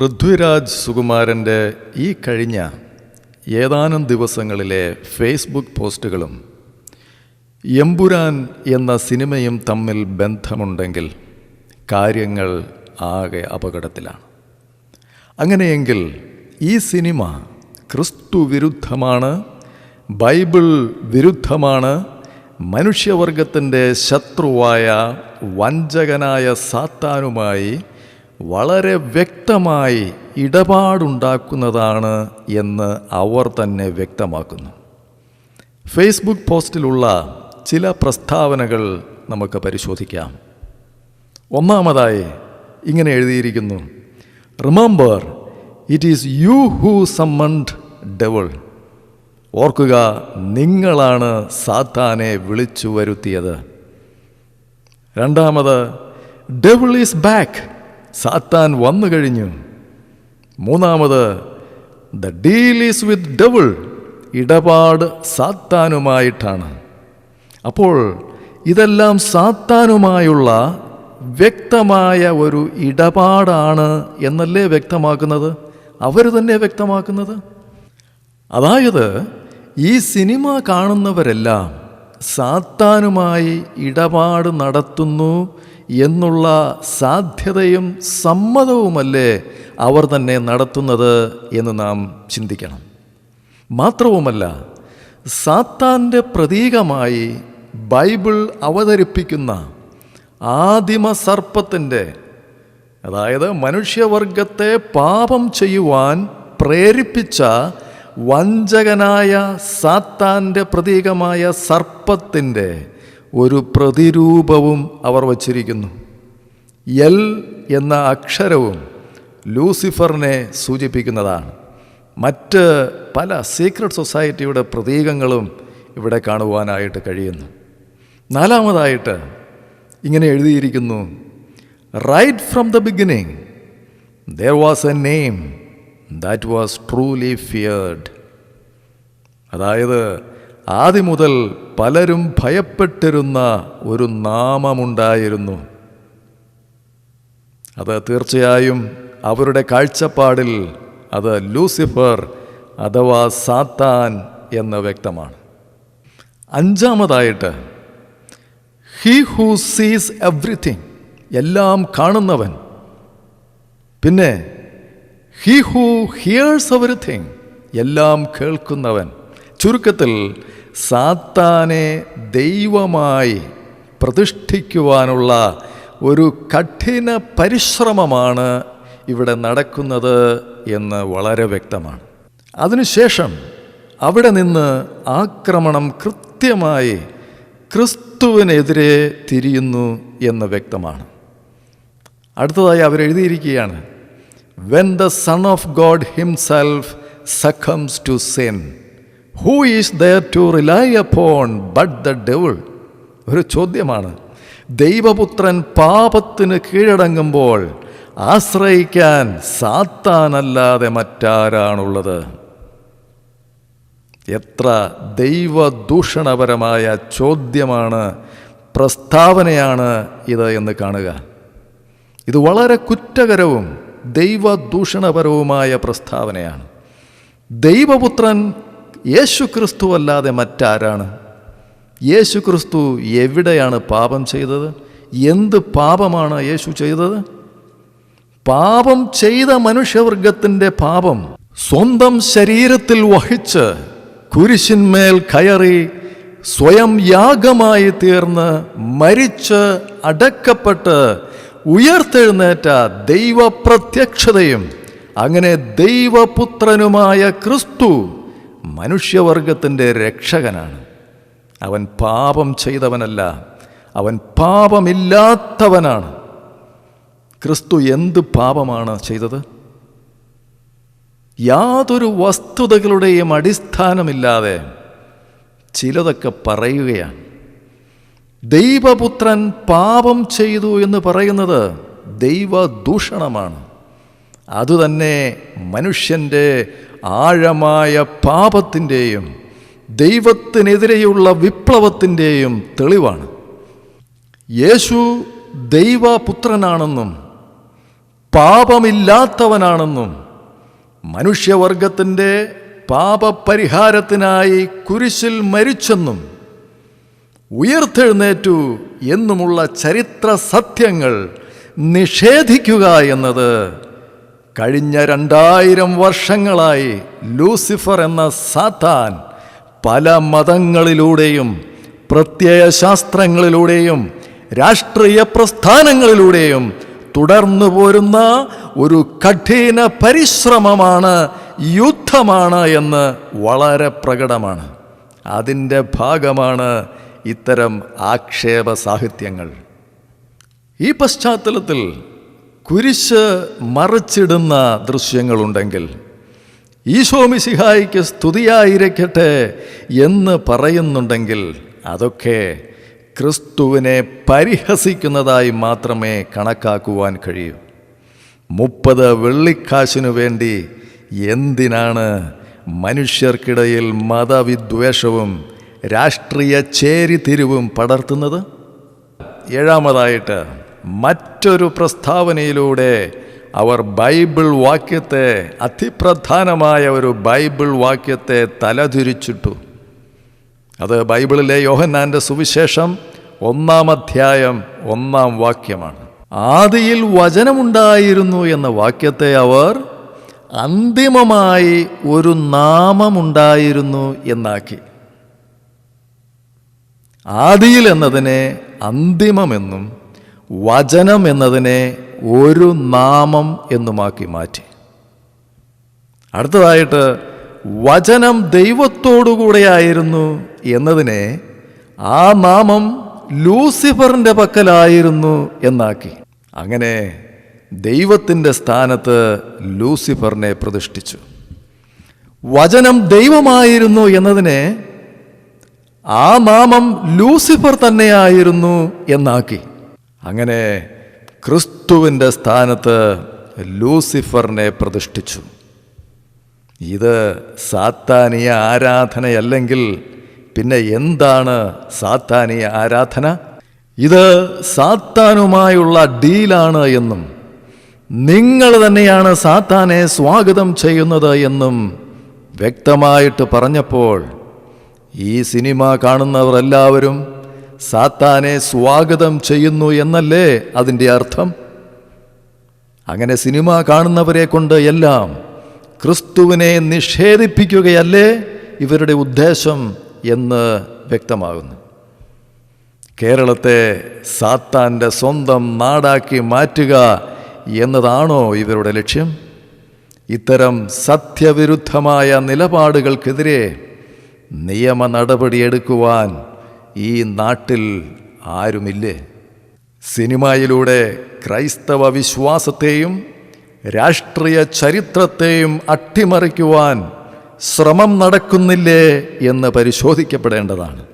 പൃഥ്വിരാജ് സുകുമാരന്റെ ഈ കഴിഞ്ഞ ഏതാനും ദിവസങ്ങളിലെ ഫേസ്ബുക്ക് പോസ്റ്റുകളും എമ്പുരാൻ എന്ന സിനിമയും തമ്മിൽ ബന്ധമുണ്ടെങ്കിൽ കാര്യങ്ങൾ ആകെ അപകടത്തിലാണ്. അങ്ങനെയെങ്കിൽ ഈ സിനിമ ക്രിസ്തു വിരുദ്ധമാണ് ബൈബിൾ വിരുദ്ധമാണ് മനുഷ്യവർഗത്തിന്റെ ശത്രുവായ വഞ്ചകനായ സാത്താനുമായി വളരെ വ്യക്തമായി ഇടപാടുണ്ടാക്കുന്നതാണ് എന്ന് അവർ തന്നെ വ്യക്തമാക്കുന്നു. ഫേസ്ബുക്ക് പോസ്റ്റിലുള്ള ചില പ്രസ്താവനകൾ നമുക്ക് പരിശോധിക്കാം. ഒന്നാമതായി ഇങ്ങനെ എഴുതിയിരിക്കുന്നു. Remember it is you who summoned devil ഓർക്കുക നിങ്ങളാണ് സാത്താനെ വിളിച്ചു വരുത്തിയത് രണ്ടാമത് ഡെവിൾ ഈസ് ബാക്ക് സാത്താൻ വന്നു കഴിഞ്ഞു. മൂന്നാമത് the deal is with double ഇടപാട് സാത്താനുമായിട്ടാണ്. അപ്പോൾ ഇതെല്ലാം സാത്താനുമായുള്ള വ്യക്തമായ ഒരു ഇടപാടാണ് എന്നല്ലേ വ്യക്തമാക്കുന്നത്? അവർ തന്നെ വ്യക്തമാക്കുന്നത്? അതായത് ഈ സിനിമ കാണുന്നവരെല്ലാം സാത്താനുമായി ഇടപാട് നടത്തുന്നു എന്നുള്ള സാധ്യതയും സമ്മതവുമല്ലേ അവർ തന്നെ നടത്തുന്നത് എന്ന് നാം ചിന്തിക്കണം. മാത്രവുമല്ല സാത്താന്റെ പ്രതീകമായി ബൈബിൾ അവതരിപ്പിക്കുന്ന ആദിമ സർപ്പത്തിന്റെ അതായത് മനുഷ്യവർഗത്തെ പാപം ചെയ്യുവാൻ പ്രേരിപ്പിച്ച വഞ്ചകനായ സാത്താന്റെ പ്രതീകമായ സർപ്പത്തിന്റെ ഒരു പ്രതിരൂപവും അവർ വച്ചിരിക്കുന്നു. എൽ എന്ന അക്ഷരവും ലൂസിഫറിനെ സൂചിപ്പിക്കുന്നതാണ്. മറ്റ് പല സീക്രട്ട് സൊസൈറ്റിയുടെ പ്രതീകങ്ങളും ഇവിടെ കാണുവാനായിട്ട് കഴിയുന്നു. നാലാമതായിട്ട് ഇങ്ങനെ എഴുതിയിരിക്കുന്നു right from the beginning there was a name that was truly feared അതായത് ആദ്യം മുതൽ പലരും ഭയപ്പെട്ടിരുന്ന ഒരു നാമമുണ്ടായിരുന്നു. അത് തീർച്ചയായും അവരുടെ കാഴ്ചപ്പാടിൽ അത് ലൂസിഫർ അഥവാ സാത്താൻ എന്ന് വ്യക്തമാണ്. അഞ്ചാമതായിട്ട് ഹീ ഹൂ സീസ് എവ്രിഥിങ് എല്ലാം കാണുന്നവൻ. പിന്നെ ഹീ ഹൂ ഹിയേഴ്സ് എവറിഥിങ് എല്ലാം കേൾക്കുന്നവൻ. ചുരുക്കത്തിൽ സാത്താനെ ദൈവമായി പ്രതിഷ്ഠിക്കുവാനുള്ള ഒരു കഠിന പരിശ്രമമാണ് ഇവിടെ നടക്കുന്നത് എന്ന് വളരെ വ്യക്തമാണ്. അതിനുശേഷം അവിടെ നിന്ന് ആക്രമണം കൃത്യമായി ക്രിസ്തുവിനെതിരെ തിരിയുന്നു എന്ന് വ്യക്തമാണ്. അടുത്തതായി അവരെഴുതിയിരിക്കുകയാണ് when the son of God himself succumbs to sin who is there to rely upon but the devil ഒരു ചോദ്യമാണ്. ദൈവപുത്രൻ പാപത്തിന് കീഴടങ്ങുമ്പോൾ ആശ്രയിക്കാൻ സാത്താനല്ലാതെ മറ്റാരാണുള്ളത്? എത്ര ദൈവദൂഷണപരമായ ചോദ്യമാണ് പ്രസ്താവനയാണ് ഇത് എന്ന് കാണുക. ഇത് വളരെ കുറ്റകരവും ദൈവദൂഷണപരവുമായ പ്രസ്താവനയാണ്. ദൈവപുത്രൻ യേശു ക്രിസ്തു അല്ലാതെ മറ്റാരാണ്? യേശു ക്രിസ്തു എവിടെയാണ് പാപം ചെയ്തത്? എന്ത് പാപമാണ് യേശു ചെയ്തത്? പാപം ചെയ്ത മനുഷ്യവർഗത്തിന്റെ പാപം സ്വന്തം ശരീരത്തിൽ വഹിച്ച് കുരിശിന്മേൽ കയറി സ്വയം യാഗമായി തീർന്ന് മരിച്ച് അടക്കപ്പെട്ട് ഉയർത്തെഴുന്നേറ്റ ദൈവപ്രത്യക്ഷതയും അങ്ങനെ ദൈവപുത്രനുമായ ക്രിസ്തു മനുഷ്യവർഗത്തിന്റെ രക്ഷകനാണ്. അവൻ പാപം ചെയ്തവനല്ല അവൻ പാപമില്ലാത്തവനാണ്. ക്രിസ്തു എന്ത് പാപമാണ് ചെയ്തത്? യാതൊരു വസ്തുതകളുടെയും അടിസ്ഥാനമില്ലാതെ ചിലതൊക്കെ പറയുകയാണ്. ദൈവപുത്രൻ പാപം ചെയ്തു എന്ന് പറയുന്നത് ദൈവദൂഷണമാണ്. അതുതന്നെ മനുഷ്യന്റെ ആഴമായ പാപത്തിന്റെയും ദൈവത്തിനെതിരെയുള്ള വിപ്ലവത്തിന്റെയും തെളിവാണ്. യേശു ദൈവപുത്രനാണെന്നും പാപമില്ലാത്തവനാണെന്നും മനുഷ്യവർഗത്തിന്റെ പാപപരിഹാരത്തിനായി കുരിശിൽ മരിച്ചെന്നും ഉയർത്തെഴുന്നേറ്റു എന്നുമുള്ള ചരിത്ര സത്യങ്ങൾ നിഷേധിക്കുക എന്നത് കഴിഞ്ഞ രണ്ടായിരം വർഷങ്ങളായി ലൂസിഫർ എന്ന സാത്താൻ പല മതങ്ങളിലൂടെയും പ്രത്യയ ശാസ്ത്രങ്ങളിലൂടെയും രാഷ്ട്രീയ പ്രസ്ഥാനങ്ങളിലൂടെയും തുടർന്നു പോരുന്ന ഒരു കഠിന പരിശ്രമമാണ് യുദ്ധമാണ് എന്ന് വളരെ പ്രകടമാണ്. അതിന്റെ ഭാഗമാണ് ഇത്തരം ആക്ഷേപ സാഹിത്യങ്ങൾ ഈ പശ്ചാത്തലത്തിൽ കുരിശ് മറിച്ചിടുന്ന ദൃശ്യങ്ങളുണ്ടെങ്കിൽ ഈശോമിസിഹായിക്ക് സ്തുതിയായിരിക്കട്ടെ എന്ന് പറയുന്നുണ്ടെങ്കിൽ അതൊക്കെ ക്രിസ്തുവിനെ പരിഹസിക്കുന്നതായി മാത്രമേ കണക്കാക്കുവാൻ കഴിയൂ. മുപ്പത് വെള്ളിക്കാശിനു വേണ്ടി എന്തിനാണ് മനുഷ്യർക്കിടയിൽ മതവിദ്വേഷവും രാഷ്ട്രീയ ചേരിതിരിവും പടർത്തുന്നത്? ഏഴാമതായിട്ട് മറ്റൊരു പ്രസ്താവനയിലൂടെ അവർ ബൈബിൾ വാക്യത്തെ അതിപ്രധാനമായ ഒരു ബൈബിൾ വാക്യത്തെ തലതിരിച്ചിട്ടു. അത് ബൈബിളിലെ യോഹന്നാന്റെ സുവിശേഷം ഒന്നാം അധ്യായം ഒന്നാം വാക്യമാണ്. ആദിയിൽ വചനമുണ്ടായിരുന്നു എന്ന വാക്യത്തെ അവർ അന്തിമമായി ഒരു നാമമുണ്ടായിരുന്നു എന്നാക്കി. ആദിയിൽ എന്നതിനെ അന്തിമമെന്നും വചനം എന്നതിനെ ഒരു നാമം എന്നുമാക്കി മാറ്റി. അടുത്തതായിട്ട് വചനം ദൈവത്തോടുകൂടെയായിരുന്നു എന്നതിനെ ആ നാമം ലൂസിഫറിന്റെ പക്കലായിരുന്നു എന്നാക്കി. അങ്ങനെ ദൈവത്തിന്റെ സ്ഥാനത്ത് ലൂസിഫറിനെ പ്രതിഷ്ഠിച്ചു. വചനം ദൈവമായിരുന്നു എന്നതിനെ ആ നാമം ലൂസിഫർ തന്നെയായിരുന്നു എന്നാക്കി. അങ്ങനെ ക്രിസ്തുവിന്റെ സ്ഥാനത്ത് ലൂസിഫറിനെ പ്രതിഷ്ഠിച്ചു. ഇത് സാത്താനീയ ആരാധനയല്ലെങ്കിൽ പിന്നെ എന്താണ് സാത്താനീയ ആരാധന? ഇത് സാത്താനുമായുള്ള ഡീലാണ് എന്നും നിങ്ങൾ തന്നെയാണ് സാത്താനെ സ്വാഗതം ചെയ്യുന്നത് എന്നും വ്യക്തമായിട്ട് പറഞ്ഞപ്പോൾ ഈ സിനിമ കാണുന്നവർ എല്ലാവരും സാത്താനെ സ്വാഗതം ചെയ്യുന്നു എന്നല്ലേ അതിന്റെ അർത്ഥം? അങ്ങനെ സിനിമ കാണുന്നവരെ കൊണ്ട് എല്ലാം ക്രിസ്തുവിനെ നിഷേധിപ്പിക്കുകയല്ലേ ഇവരുടെ ഉദ്ദേശം എന്ന് വ്യക്തമാകുന്നു. കേരളത്തെ സാത്താന്റെ സ്വന്തം നാടാക്കി മാറ്റുക എന്നതാണോ ഇവരുടെ ലക്ഷ്യം? ഇത്തരം സത്യവിരുദ്ധമായ നിലപാടുകൾക്കെതിരെ നിയമ നടപടിയെടുക്കുവാൻ ഈ നാട്ടിൽ ആരുമില്ലേ? സിനിമയിലൂടെ ക്രൈസ്തവ വിശ്വാസത്തെയും രാഷ്ട്രീയ ചരിത്രത്തെയും അട്ടിമറിക്കുവാൻ ശ്രമം നടക്കുന്നില്ലേ എന്ന് പരിശോധിക്കപ്പെടേണ്ടതാണ്.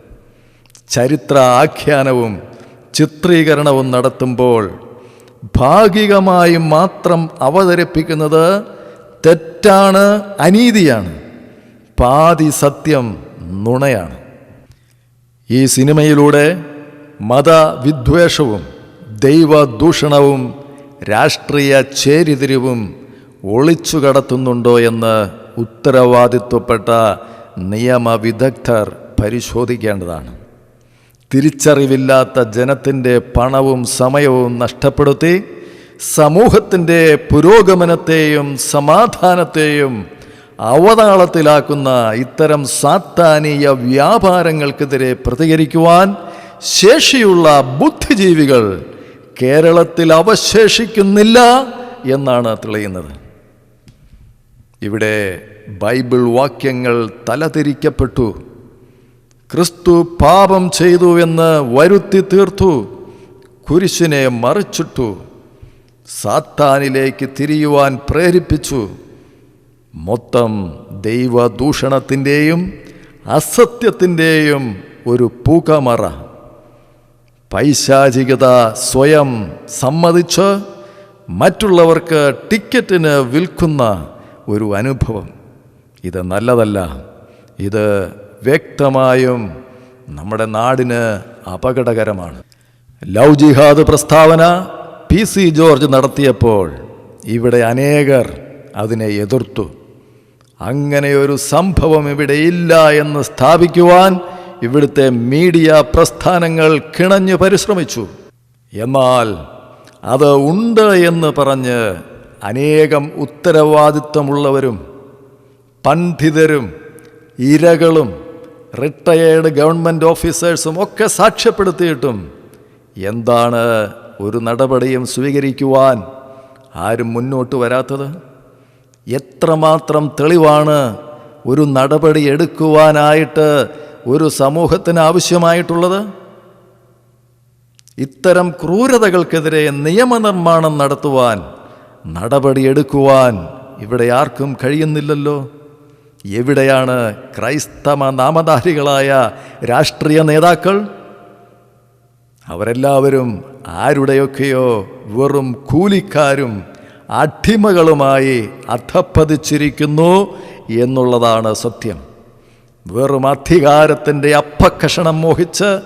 ചരിത്ര ആഖ്യാനവും ചിത്രീകരണവും നടത്തുമ്പോൾ ഭാഗികമായി മാത്രം അവതരിപ്പിക്കുന്നത് തെറ്റാണ് അനീതിയാണ്. പാതി സത്യം നുണയാണ്. ഈ സിനിമയിലൂടെ മതവിദ്വേഷവും ദൈവദൂഷണവും രാഷ്ട്രീയ ചേരിതിരിവും ഒളിച്ചു കടത്തുന്നുണ്ടോ എന്ന് ഉത്തരവാദിത്വപ്പെട്ട നിയമവിദഗ്ധർ പരിശോധിക്കേണ്ടതാണ്. തിരിച്ചറിവില്ലാത്ത ജനത്തിന്റെ പണവും സമയവും നഷ്ടപ്പെടുത്തി സമൂഹത്തിന്റെ പുരോഗമനത്തെയും സമാധാനത്തെയും അവതാളത്തിലാക്കുന്ന ഇത്തരം സാത്താനീയ വ്യാപാരങ്ങൾക്കെതിരെ പ്രതികരിക്കുവാൻ ശേഷിയുള്ള ബുദ്ധിജീവികൾ കേരളത്തിൽ അവശേഷിക്കുന്നില്ല എന്നാണ് തെളിയുന്നത്. ഇവിടെ ബൈബിൾ വാക്യങ്ങൾ തലതിരിക്കപ്പെട്ടു. ക്രിസ്തു പാപം ചെയ്തു എന്ന് വരുത്തി തീർത്തു. കുരിശിനെ മറിച്ചിട്ടു. സാത്താനിലേക്ക് തിരിയുവാൻ പ്രേരിപ്പിച്ചു. മൊത്തം ദൈവദൂഷണത്തിന്റെയും അസത്യത്തിന്റെയും ഒരു പൂക്കമറ. പൈശാചികത സ്വയം സമ്മതിച്ച് മറ്റുള്ളവർക്ക് ടിക്കറ്റിന് വിൽക്കുന്ന ഒരു അനുഭവം. ഇത് നല്ലതല്ല. ഇത് വ്യക്തമായും നമ്മുടെ നാടിന് അപകടകരമാണ്. ലവ് ജിഹാദ് പ്രസ്താവന പി സി ജോർജ് നടത്തിയപ്പോൾ ഇവിടെ അനേകർ അതിനെ എതിർത്തു. അങ്ങനെ ഒരു സംഭവം ഇവിടെ ഇല്ല എന്ന് സ്ഥാപിക്കുവാൻ ഇവിടുത്തെ മീഡിയ പ്രസ്ഥാനങ്ങൾ കിണഞ്ഞു പരിശ്രമിച്ചു. എന്നാൽ അത് ഉണ്ട് എന്ന് പറഞ്ഞ് അനേകം ഉത്തരവാദിത്വമുള്ളവരും പണ്ഡിതരും ഇരകളും റിട്ടയേർഡ് ഗവൺമെന്റ് ഓഫീസേഴ്സും ഒക്കെ സാക്ഷ്യപ്പെടുത്തിയിട്ടും എന്താണ് ഒരു നടപടിയും സ്വീകരിക്കുവാൻ ആരും മുന്നോട്ട് വരാത്തത്? എത്രമാത്രം തെളിവാണ് ഒരു നടപടി എടുക്കുവാനായിട്ട് ഒരു സമൂഹത്തിന് ആവശ്യമായിട്ടുള്ളത്? ഇത്തരം ക്രൂരതകൾക്കെതിരെ നിയമനിർമ്മാണം നടത്തുവാൻ നടപടിയെടുക്കുവാൻ ഇവിടെ ആർക്കും കഴിയുന്നില്ലല്ലോ. എവിടെയാണ് ക്രൈസ്തവ നാമധാരികളായ രാഷ്ട്രീയ നേതാക്കൾ? അവരെല്ലാവരും ആരുടെയൊക്കെയോ വെറും കൂലിക്കാരും അടിമകളുമായി അധപ്പതിച്ചിരിക്കുന്നു എന്നുള്ളതാണ് സത്യം. വെറും അധികാരത്തിന്റെ അപ്പക്കഷണം മോഹിച്ച്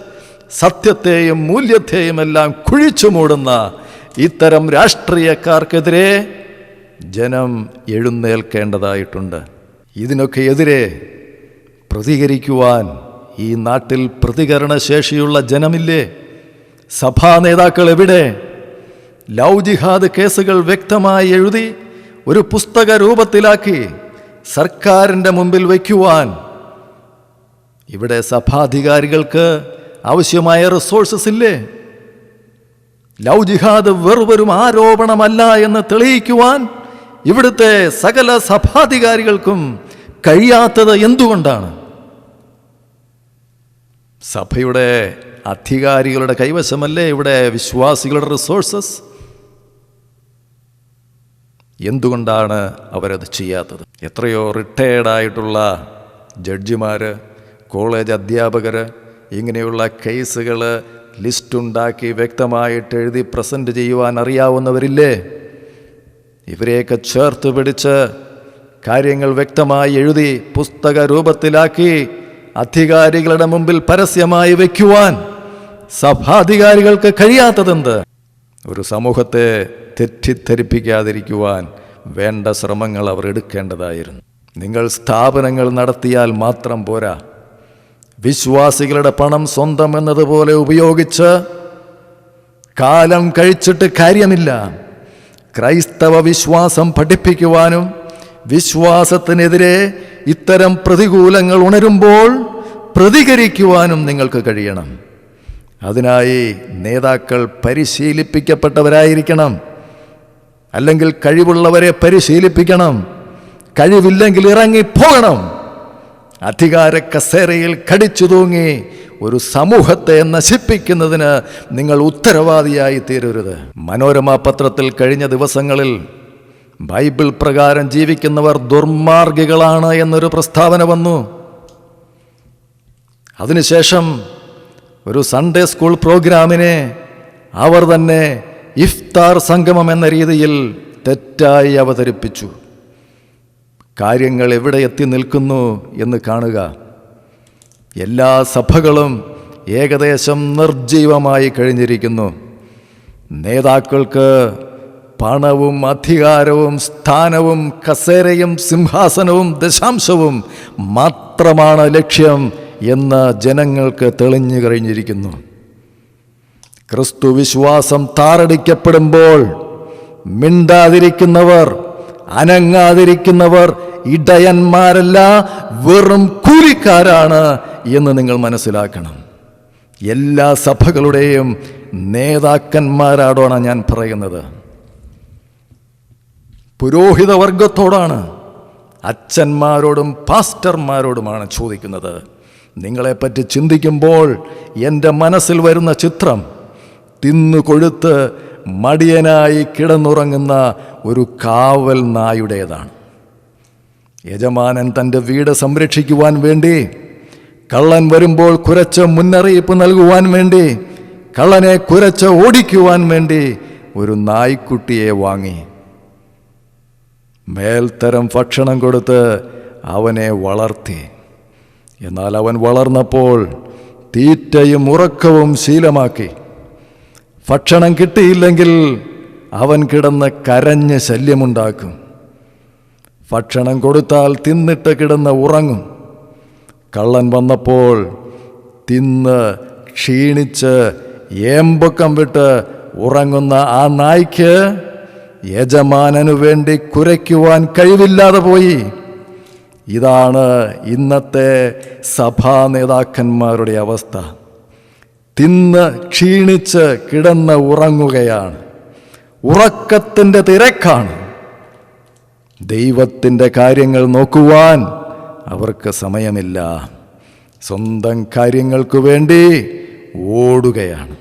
സത്യത്തെയും മൂല്യത്തെയും എല്ലാം കുഴിച്ചു മൂടുന്ന ഇത്തരം രാഷ്ട്രീയക്കാർക്കെതിരെ ജനം എഴുന്നേൽക്കേണ്ടതായിട്ടുണ്ട്. ഇതിനൊക്കെ എതിരെ പ്രതികരിക്കുവാൻ ഈ നാട്ടിൽ പ്രതികരണശേഷിയുള്ള ജനമില്ലേ? സഭാ നേതാക്കൾ എവിടെ ലവ് ജിഹാദ് കേസുകൾ വ്യക്തമായി എഴുതി ഒരു പുസ്തക രൂപത്തിലാക്കി സർക്കാരിന്റെ മുമ്പിൽ വയ്ക്കുവാൻ. ഇവിടെ സഭാധികാരികൾക്ക് ആവശ്യമായ റിസോഴ്സസ് ഇല്ലേ? ലവ് ജിഹാദ് വെറുവരും ആരോപണമല്ല എന്ന് തെളിയിക്കുവാൻ ഇവിടുത്തെ സകല സഭാധികാരികൾക്കും കഴിയാത്തത് എന്തുകൊണ്ടാണ്? സഭയുടെ അധികാരികളുടെ കൈവശമല്ലേ ഇവിടെ വിശ്വാസികളുടെ റിസോഴ്സസ് എന്തുകൊണ്ടാണ് അവരത് ചെയ്യാത്തത്? എത്രയോ റിട്ടയേർഡായിട്ടുള്ള ജഡ്ജിമാർ കോളേജ് അധ്യാപകർ ഇങ്ങനെയുള്ള കേസുകൾ ലിസ്റ്റുണ്ടാക്കി വ്യക്തമായിട്ട് എഴുതി പ്രസന്റ് ചെയ്യുവാൻ അറിയാവുന്നവരില്ലേ? ഇവരെയൊക്കെ ചേർത്ത് പിടിച്ച് കാര്യങ്ങൾ വ്യക്തമായി എഴുതി പുസ്തക രൂപത്തിലാക്കി അധികാരികളുടെ മുമ്പിൽ പരസ്യമായി വയ്ക്കുവാൻ സഭാധികാരികൾക്ക് കഴിയാത്തതെന്ത്? ഒരു സമൂഹത്തെ തെറ്റിദ്ധരിപ്പിക്കാതിരിക്കുവാൻ വേണ്ട ശ്രമങ്ങൾ അവർ എടുക്കേണ്ടതായിരുന്നു. നിങ്ങൾ സ്ഥാപനങ്ങൾ നടത്തിയാൽ മാത്രം പോരാ. വിശ്വാസികളുടെ പണം സ്വന്തം എന്നതുപോലെ ഉപയോഗിച്ച് കാലം കഴിച്ചിട്ട് കാര്യമില്ല. ക്രൈസ്തവ വിശ്വാസം പഠിപ്പിക്കുവാനും വിശ്വാസത്തിനെതിരെ ഇത്തരം പ്രതികൂലങ്ങൾ ഉണരുമ്പോൾ പ്രതികരിക്കുവാനും നിങ്ങൾക്ക് കഴിയണം. അതിനായി നേതാക്കൾ പരിശീലിപ്പിക്കപ്പെട്ടവരായിരിക്കണം. അല്ലെങ്കിൽ കഴിവുള്ളവരെ പരിശീലിപ്പിക്കണം. കഴിവില്ലെങ്കിൽ ഇറങ്ങിപ്പോകണം. അധികാര കസേരയിൽ കടിച്ചു തൂങ്ങി ഒരു സമൂഹത്തെ നശിപ്പിക്കുന്നതിന് നിങ്ങൾ ഉത്തരവാദിയായി തീരരുത്. മനോരമ പത്രത്തിൽ കഴിഞ്ഞ ദിവസങ്ങളിൽ ബൈബിൾ പ്രകാരം ജീവിക്കുന്നവർ ദുർമാർഗികളാണ് എന്നൊരു പ്രസ്താവന വന്നു. അതിനുശേഷം ഒരു സൺഡേ സ്കൂൾ പ്രോഗ്രാമിനെ അവർ തന്നെ ഇഫ്താർ സംഗമം എന്ന രീതിയിൽ തെറ്റായി അവതരിപ്പിച്ചു. കാര്യങ്ങൾ എവിടെ എത്തി നിൽക്കുന്നു എന്ന് കാണുക. എല്ലാ സഭകളും ഏകദേശം നിർജീവമായി കഴിഞ്ഞിരിക്കുന്നു. നേതാക്കൾക്ക് പണവും അധികാരവും സ്ഥാനവും കസേരയും സിംഹാസനവും ദശാംശവും മാത്രമാണ് ലക്ഷ്യം. എന്ന് ജനങ്ങൾക്ക് തെളിഞ്ഞു കഴിഞ്ഞിരിക്കുന്നു. ക്രിസ്തു വിശ്വാസം താറടിക്കപ്പെടുമ്പോൾ മിണ്ടാതിരിക്കുന്നവർ അനങ്ങാതിരിക്കുന്നവർ ഇടയന്മാരല്ല വെറും കൂലിക്കാരാണ് എന്ന് നിങ്ങൾ മനസ്സിലാക്കണം. എല്ലാ സഭകളുടെയും നേതാക്കന്മാരാടോണ ഞാൻ പറയുന്നത്. പുരോഹിതവർഗത്തോടാണ് അച്ഛന്മാരോടും പാസ്റ്റർമാരോടുമാണ് ചോദിക്കുന്നത്. നിങ്ങളെപ്പറ്റി ചിന്തിക്കുമ്പോൾ എന്റെ മനസ്സിൽ വരുന്ന ചിത്രം തിന്നു കൊഴുത്ത് മടിയനായി കിടന്നുറങ്ങുന്ന ഒരു കാവൽ നായുടേതാണ്. യജമാനൻ തന്റെ വീട് സംരക്ഷിക്കുവാൻ വേണ്ടി കള്ളൻ വരുമ്പോൾ കുരച്ച് മുന്നറിയിപ്പ് നൽകുവാൻ വേണ്ടി കള്ളനെ കുരച്ച് ഓടിക്കുവാൻ വേണ്ടി ഒരു നായ്ക്കുട്ടിയെ വാങ്ങി. മേൽത്തരം ഭക്ഷണം കൊടുത്ത് അവനെ വളർത്തി. എന്നാൽ അവൻ വളർന്നപ്പോൾ തീറ്റയും ഉറക്കവും ശീലമാക്കി. ഭക്ഷണം കിട്ടിയില്ലെങ്കിൽ അവൻ കിടന്ന് കരഞ്ഞ് ശല്യമുണ്ടാക്കും. ഭക്ഷണം കൊടുത്താൽ തിന്നിട്ട് കിടന്ന് ഉറങ്ങും. കള്ളൻ വന്നപ്പോൾ തിന്ന് ക്ഷീണിച്ച് ഏമ്പൊക്കം വിട്ട് ഉറങ്ങുന്ന ആ നായ്ക്ക് യജമാനനു വേണ്ടി കുരയ്ക്കുവാൻ കഴിവില്ലാതെ പോയി. ഇതാണ് ഇന്നത്തെ സഭാ നേതാക്കന്മാരുടെ അവസ്ഥ. തിന്ന് ക്ഷീണിച്ച് കിടന്ന് ഉറങ്ങുകയാണ്. ഉറക്കത്തിന്റെ തിരക്കാണ്. ദൈവത്തിന്റെ കാര്യങ്ങൾ നോക്കുവാൻ അവർക്ക് സമയമില്ല. സ്വന്തം കാര്യങ്ങൾക്ക് വേണ്ടി ഓടുകയാണ്.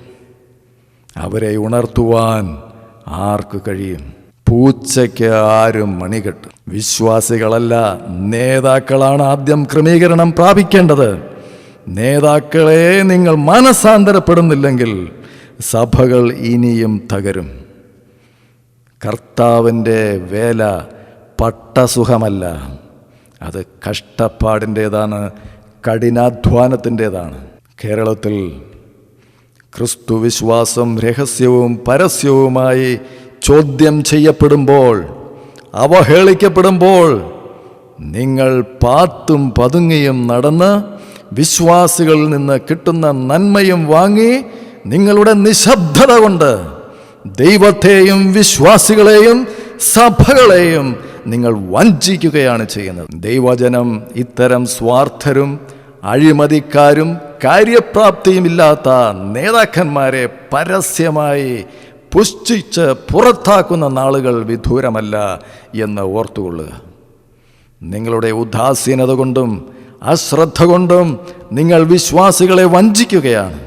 അവരെ ഉണർത്തുവാൻ ആർക്ക് കഴിയും? പൂച്ചയ്ക്ക് ആരും മണികെട്ടും വിശ്വാസികളല്ല നേതാക്കളാണ് ആദ്യം ക്രമീകരണം പ്രാപിക്കേണ്ടത്. നേതാക്കളെ നിങ്ങൾ മനസാന്തരപ്പെടുന്നില്ലെങ്കിൽ സഭകൾ ഇനിയും തകരും. കർത്താവിന്റെ വേല പട്ടസുഖമല്ല. അത് കഷ്ടപ്പാടിന്റേതാണ് കഠിനാധ്വാനത്തിന്റേതാണ്. കേരളത്തിൽ ക്രിസ്തുവിശ്വാസം രഹസ്യവും പരസ്യവുമായി ചോദ്യം ചെയ്യപ്പെടുമ്പോൾ അവഹേളിക്കപ്പെടുമ്പോൾ നിങ്ങൾ പാത്തും പതുങ്ങിയും നടന്ന് വിശ്വാസികളിൽ നിന്ന് കിട്ടുന്ന നന്മയും വാങ്ങി നിങ്ങളുടെ നിശബ്ദത കൊണ്ട് ദൈവത്തെയും വിശ്വാസികളെയും സഭകളെയും നിങ്ങൾ വഞ്ചിക്കുകയാണ് ചെയ്യുന്നത്. ദൈവജനം ഇത്തരം സ്വാർത്ഥരും അഴിമതിക്കാരും കാര്യപ്രാപ്തിയുമില്ലാത്ത നേതാക്കന്മാരെ പരസ്യമായി പുഷ്ടിച്ച് പുറത്താക്കുന്ന നാളുകൾ വിദൂരമല്ല എന്ന് ഓർത്തുകൊള്ളുക. നിങ്ങളുടെ ഉദാസീനത കൊണ്ടും അശ്രദ്ധ കൊണ്ടും നിങ്ങൾ വിശ്വാസികളെ വഞ്ചിക്കുകയാണ്.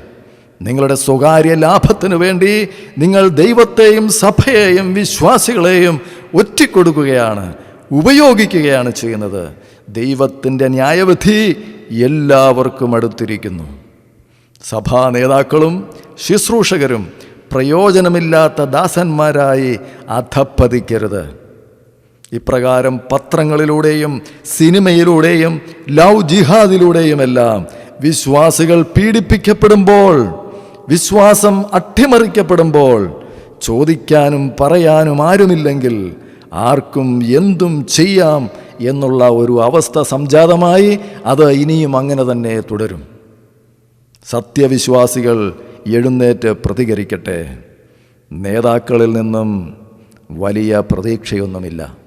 നിങ്ങളുടെ സ്വകാര്യ ലാഭത്തിനു വേണ്ടി നിങ്ങൾ ദൈവത്തെയും സഭയെയും വിശ്വാസികളെയും ഒറ്റിക്കൊടുക്കുകയാണ് ഉപയോഗിക്കുകയാണ് ചെയ്യുന്നത്. ദൈവത്തിന്റെ ന്യായവിധി എല്ലാവർക്കും അടുത്തിരിക്കുന്നു. സഭാ നേതാക്കളും ശുശ്രൂഷകരും പ്രയോജനമില്ലാത്ത ദാസന്മാരായി അധപ്പതിക്കരുത് ഇപ്രകാരം പത്രങ്ങളിലൂടെയും സിനിമയിലൂടെയും ലവ് ജിഹാദിലൂടെയുമെല്ലാം വിശ്വാസികൾ പീഡിപ്പിക്കപ്പെടുമ്പോൾ വിശ്വാസം അട്ടിമറിക്കപ്പെടുമ്പോൾ ചോദിക്കാനും പറയാനും ആരുമില്ലെങ്കിൽ ആർക്കും എന്തും ചെയ്യാം എന്നുള്ള ഒരു അവസ്ഥ സംജാതമായി അത് ഇനിയും അങ്ങനെ തന്നെ തുടരും. സത്യവിശ്വാസികൾ എഴുന്നേറ്റ് പ്രതികരിക്കട്ടെ. നേതാക്കളിൽ നിന്നും വലിയ പ്രതീക്ഷയൊന്നുമില്ല.